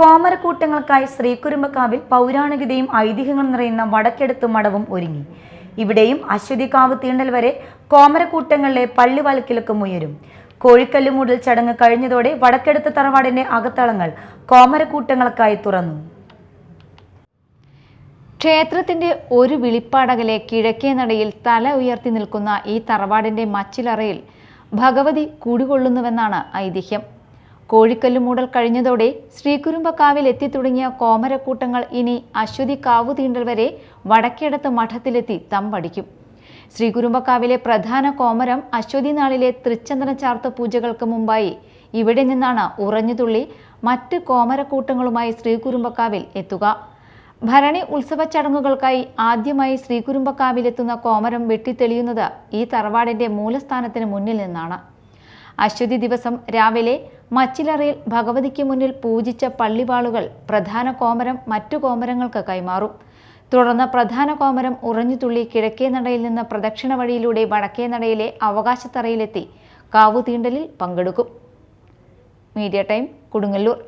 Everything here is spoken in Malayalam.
കോമരക്കൂട്ടങ്ങൾക്കായി ശ്രീകുരുമ്പക്കാവിൽ പൗരാണികതയും ഐതിഹ്യങ്ങളും നിറയുന്ന വടക്കെടുത്ത് മടവും ഒരുങ്ങി. ഇവിടെയും അശ്വതികാവ് തീണ്ടൽ വരെ കോമരക്കൂട്ടങ്ങളിലെ പള്ളിവാൽക്കിലൊക്കെ ഉയരും കോഴിക്കല്ല് മൂടൽ ചടങ്ങ് കഴിഞ്ഞതോടെ വടക്കെടുത്ത് തറവാടിന്റെ അകത്തളങ്ങൾ കോമരക്കൂട്ടങ്ങൾക്കായി തുറന്നു. ക്ഷേത്രത്തിന്റെ ഒരു വിളിപ്പാടകലെ കിഴക്കേ നടയിൽ തല ഉയർത്തി നിൽക്കുന്ന ഈ തറവാടിന്റെ മച്ചിലറയിൽ ഭഗവതി കുടികൊള്ളുന്നുവെന്നാണ് ഐതിഹ്യം. കോഴിക്കല്ല് മൂടൽ കഴിഞ്ഞതോടെ ശ്രീകുരുമ്പക്കാവിൽ എത്തിത്തുടങ്ങിയ കോമരക്കൂട്ടങ്ങൾ ഇനി അശ്വതി കാവുതീണ്ടൽ വരെ വടക്കേടത്ത് മഠത്തിലെത്തി തമ്പടിക്കും. ശ്രീകുരുമ്പക്കാവിലെ പ്രധാന കോമരം അശ്വതി നാളിലെ തൃച്ചന്ദ്രൻ ചാർത്ത പൂജകൾക്ക് മുമ്പായി ഇവിടെ നിന്നാണ് ഉറഞ്ഞുതുള്ളി മറ്റ് കോമരക്കൂട്ടങ്ങളുമായി ശ്രീകുരുമ്പക്കാവിൽ എത്തുക. ഭരണി ഉത്സവ ചടങ്ങുകൾക്കായി ആദ്യമായി ശ്രീകുരുമ്പക്കാവിലെത്തുന്ന കോമരം വെട്ടിത്തെളിയുന്നത് ഈ തറവാടിന്റെ മൂലസ്ഥാനത്തിന് മുന്നിൽ നിന്നാണ്. അശ്വതി ദിവസം രാവിലെ മച്ചിലറയിൽ ഭഗവതിക്ക് മുന്നിൽ പൂജിച്ച പള്ളിവാളുകൾ പ്രധാന കോമരം മറ്റു കോമരങ്ങൾക്ക് കൈമാറും. തുടർന്ന് പ്രധാന കോമരം ഉറഞ്ഞുതുള്ളി കിഴക്കേ നടയിൽ നിന്ന് പ്രദക്ഷിണ വഴിയിലൂടെ വടക്കേ നടയിലെ അവകാശത്തറയിലെത്തി കാവുതീണ്ടലിൽ പങ്കെടുക്കും. Media time Kodungallur.